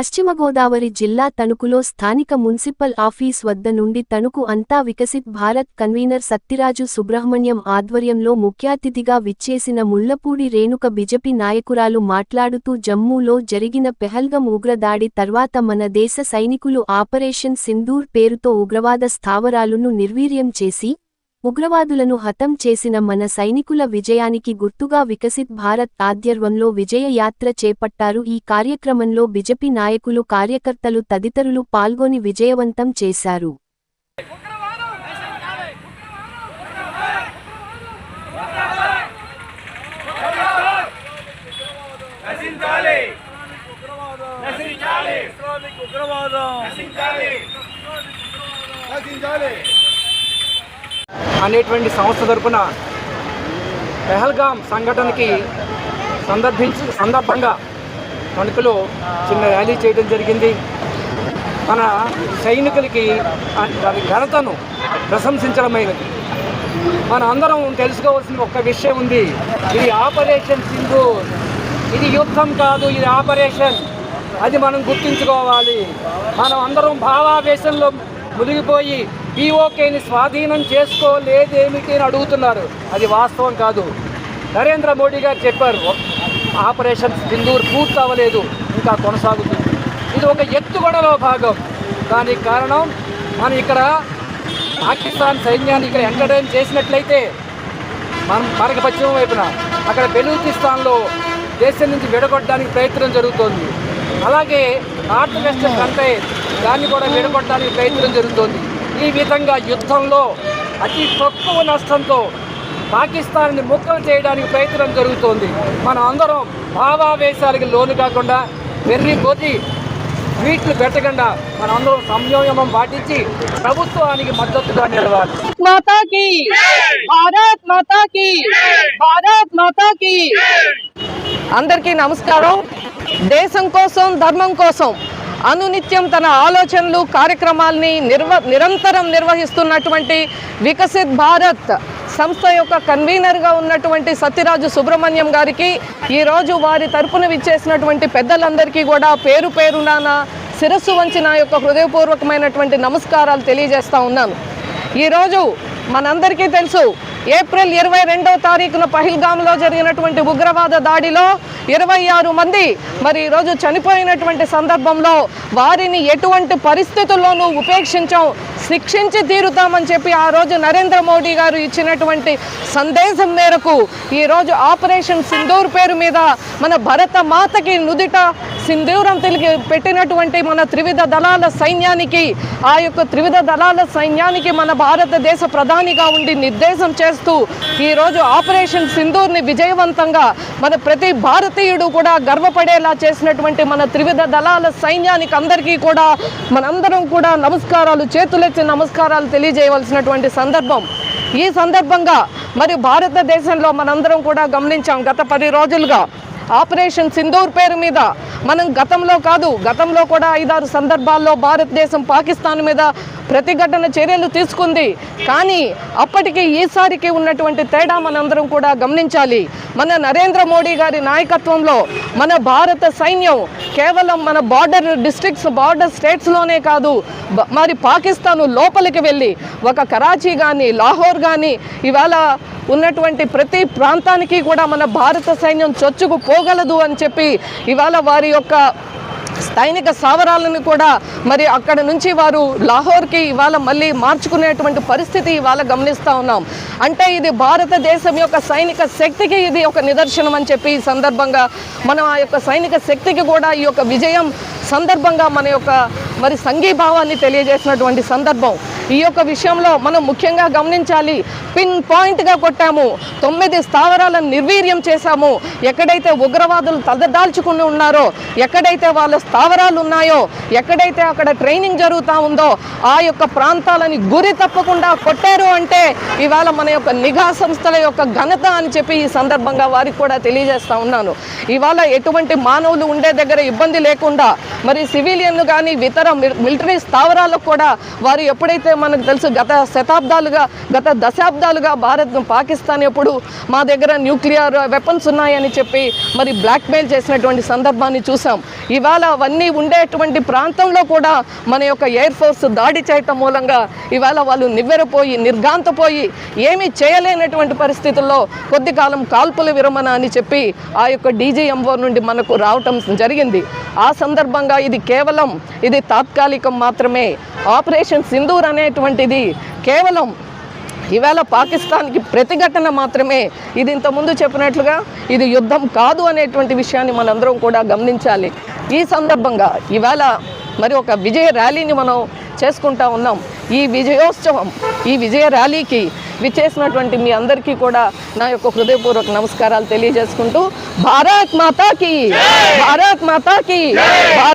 పశ్చిమ గోదావరి జిల్లా తణుకులో స్థానిక మున్సిపల్ ఆఫీస్ వద్ద నుండి తణుకు అంతా వికసిత్ భారత్ కన్వీనర్ సత్తిరాజు సుబ్రహ్మణ్యం ఆధ్వర్యంలో ముఖ్యాతిథిగా విచ్చేసిన ముళ్ళపూడి రేణుక బిజెపి నాయకురాలు మాట్లాడుతూ జమ్మూలో జరిగిన పెహల్గం ఉగ్రదాడి తర్వాత మన దేశ సైనికులు ఆపరేషన్ సింధూర్ పేరుతో ఉగ్రవాద స్థావరాలను నిర్వీర్యం చేసి ఉగ్రవాదులను హతం చేసిన మన సైనికుల విజయానికి గుర్తుగా వికసిత్ భారత్ ఆధ్వర్యంలో విజయ యాత్ర చేపట్టారు. ఈ కార్యక్రమంలో బిజెపి నాయకులు కార్యకర్తలు తదితరులు పాల్గొని విజయవంతం చేశారు. ఉగ్రవాదం. అనేటువంటి సంస్థ తరపున పెహల్గాం సంఘటనకి సందర్భించి సందర్భంగా తణుకులో చిన్న ర్యాలీ చేయడం జరిగింది. మన సైనికులకి వారి ఘనతను ప్రశంసించడమైనది. మన అందరం తెలుసుకోవాల్సిన ఒక్క విషయం ఉంది. ఇది ఆపరేషన్ సింధు ఇది యుద్ధం కాదు ఇది ఆపరేషన్. అది మనం గుర్తుంచుకోవాలి. మనం అందరం భావావేశంలో మునిగిపోయి పీఓకేని స్వాధీనం చేసుకోలేదేమిటి అని అడుగుతున్నారు. అది వాస్తవం కాదు. నరేంద్ర మోడీ గారు చెప్పారు ఆపరేషన్ సింధూర్ పూర్తి అవ్వలేదు ఇంకా కొనసాగుతుంది. ఇది ఒక ఎత్తుగడలో భాగం. దానికి కారణం మనం ఇక్కడ పాకిస్తాన్ సైన్యాన్ని ఇక్కడ ఎంటర్టైన్ చేసినట్లయితే మనం మనకి పశ్చిమ వైపున అక్కడ బెలూచిస్తాన్లో దేశం నుంచి విడగొట్టడానికి ప్రయత్నం జరుగుతోంది. అలాగే నార్త్ వెస్ట్ కంటే దాన్ని కూడా విడగొట్టడానికి ప్రయత్నం జరుగుతోంది. ఈ విధంగా యుద్ధంలో అతి తక్కువ నష్టంతో పాకిస్తాన్ని ముక్కలు చేయడానికి ప్రయత్నం జరుగుతోంది. మనం అందరం భావావేశాలకి లోను కాకుండా వెర్రిపోతి వీట్లు పెట్టకుండా మనందరం సంయోమం పాటించి ప్రభుత్వానికి మద్దతుగా నిలవాలి. అందరికీ నమస్కారం. దేశం కోసం ధర్మం కోసం అనునిత్యం తన ఆలోచనలు కార్యక్రమాల్ని నిర్వ నిరంతరం నిర్వహిస్తున్నటువంటి వికసిత్ భారత్ సంస్థ యొక్క కన్వీనర్గా ఉన్నటువంటి సత్యరాజు సుబ్రహ్మణ్యం గారికి ఈరోజు వారి తరపున విచ్చేసినటువంటి పెద్దలందరికీ కూడా పేరు పేరున శిరస్సు వంచి నా యొక్క హృదయపూర్వకమైనటువంటి నమస్కారాలు తెలియజేస్తూ ఉన్నాను. ఈరోజు మనందరికీ తెలుసు ఏప్రిల్ ఇరవై రెండవ తారీఖున పహిల్గామ్లో జరిగినటువంటి ఉగ్రవాద దాడిలో ఇరవై ఆరు మంది. మరి ఈరోజు చనిపోయినటువంటి సందర్భంలో వారిని ఎటువంటి పరిస్థితుల్లోనూ ఉపేక్షించం శిక్షించి తీరుతామని చెప్పి ఆ రోజు నరేంద్ర మోడీ గారు ఇచ్చినటువంటి సందేశం మేరకు ఈరోజు ఆపరేషన్ సింధూర్ పేరు మీద మన భరత మాతకి నుదిట సింధూరం తెలిగి పెట్టినటువంటి మన త్రివిధ దళాల సైన్యానికి ఆ యొక్క త్రివిధ దళాల సైన్యానికి మన భారతదేశ ప్రధానిగా ఉండి నిర్దేశం చేస్తూ ఈరోజు ఆపరేషన్ సింధూర్ని విజయవంతంగా మన ప్రతి భారతీయుడు కూడా గర్వపడేలా చేసినటువంటి మన త్రివిధ దళాల సైన్యానికి అందరికీ కూడా మనందరం కూడా నమస్కారాలు చేతులెత్తి నమస్కారాలు తెలియజేయవలసినటువంటి సందర్భం. ఈ సందర్భంగా మరి భారతదేశంలో మనందరం కూడా గమనించాం. గత పది రోజులుగా ఆపరేషన్ సింధూర్ పేరు మీద. మనం గతంలో కాదు గతంలో కూడా ఐదారు సందర్భాల్లో భారతదేశం పాకిస్తాన్ మీద ప్రతిఘటన చర్యలు తీసుకుంది. కానీ అప్పటికి ఈసారికి ఉన్నటువంటి తేడా మనందరం కూడా గమనించాలి. మన నరేంద్ర మోడీ గారి నాయకత్వంలో మన భారత సైన్యం కేవలం మన బార్డర్ డిస్ట్రిక్ట్స్ బార్డర్ స్టేట్స్లోనే కాదు మరి పాకిస్తాన్ లోపలికి వెళ్ళి ఒక కరాచీ కానీ లాహోర్ కానీ ఇవాళ ఉన్నటువంటి ప్రతి ప్రాంతానికి కూడా మన భారత సైన్యం చొచ్చుకు పోగలదు అని చెప్పి ఇవాళ వారి యొక్క సైనిక స్థావరాలను కూడా మరి అక్కడ నుంచి వారు లాహోర్కి ఇవాళ మళ్ళీ మార్చుకునేటువంటి పరిస్థితి ఇవాళ గమనిస్తూ ఉన్నాం. అంటే ఇది భారతదేశం యొక్క సైనిక శక్తికి ఇది ఒక నిదర్శనం అని చెప్పి ఈ సందర్భంగా మనం ఆ యొక్క సైనిక శక్తికి కూడా ఈ యొక్క విజయం సందర్భంగా మన యొక్క మరి సంఘీభావాన్ని తెలియజేసినటువంటి సందర్భం. ఈ యొక్క విషయంలో మనం ముఖ్యంగా గమనించాలి. పిన్ పాయింట్గా కొట్టాము. తొమ్మిది స్థావరాలను నిర్వీర్యం చేశాము. ఎక్కడైతే ఉగ్రవాదులు తలదాల్చుకుని ఉన్నారో ఎక్కడైతే వాళ్ళ స్థావరాలు ఉన్నాయో ఎక్కడైతే అక్కడ ట్రైనింగ్ జరుగుతూ ఉందో ఆ యొక్క ప్రాంతాలని గురి తప్పకుండా కొట్టారు అంటే ఇవాళ మన యొక్క నిఘా సంస్థల యొక్క ఘనత అని చెప్పి ఈ సందర్భంగా వారికి కూడా తెలియజేస్తూ ఉన్నాను. ఇవాళ ఎటువంటి మానవులు ఉండే దగ్గర ఇబ్బంది లేకుండా మరి సివిలియన్లు కానీ ఇతర మిలిటరీ స్థావరాలకు కూడా వారు ఎప్పుడైతే మనకు తెలుసు గత శతాబ్దాలుగా గత దశాబ్దాలుగా భారత్ పాకిస్తాన్ ఎప్పుడు మా దగ్గర న్యూక్లియర్ వెపన్స్ ఉన్నాయని చెప్పి మరి బ్లాక్మెయిల్ చేసినటువంటి సందర్భాన్ని చూసాం. ఇవాళ అవన్నీ ఉండేటువంటి ప్రాంతంలో కూడా మన యొక్క ఎయిర్ ఫోర్స్ దాడి చేయటం మూలంగా ఇవాళ వాళ్ళు నివ్వెరపోయి నిర్గాంతపోయి ఏమీ చేయలేనటువంటి పరిస్థితుల్లో కొద్ది కాలం కాల్పుల విరమణ అని చెప్పి ఆ యొక్క డీజీఎంఓ నుండి మనకు రావటం జరిగింది. ఆ సందర్భంగా ఇది కేవలం ఇది తాత్కాలికం మాత్రమే. ఆపరేషన్ సింధూర్ అనేటువంటిది కేవలం ఇవాళ పాకిస్తాన్కి ప్రతిఘటన మాత్రమే. ఇది ఇంతకుముందు చెప్పినట్లుగా ఇది యుద్ధం కాదు అనేటువంటి విషయాన్ని మనందరం కూడా గమనించాలి. ఈ సందర్భంగా ఇవాళ మరి ఒక విజయ ర్యాలీని మనం చేసుకుంటా ఉన్నాం. ఈ విజయోత్సవం ఈ విజయ ర్యాలీకి విచ్చేసినటువంటి మీ అందరికీ కూడా నా యొక్క హృదయపూర్వక నమస్కారాలు తెలియజేసుకుంటూ భారత్ మాతాకి భారత్ మాతాకి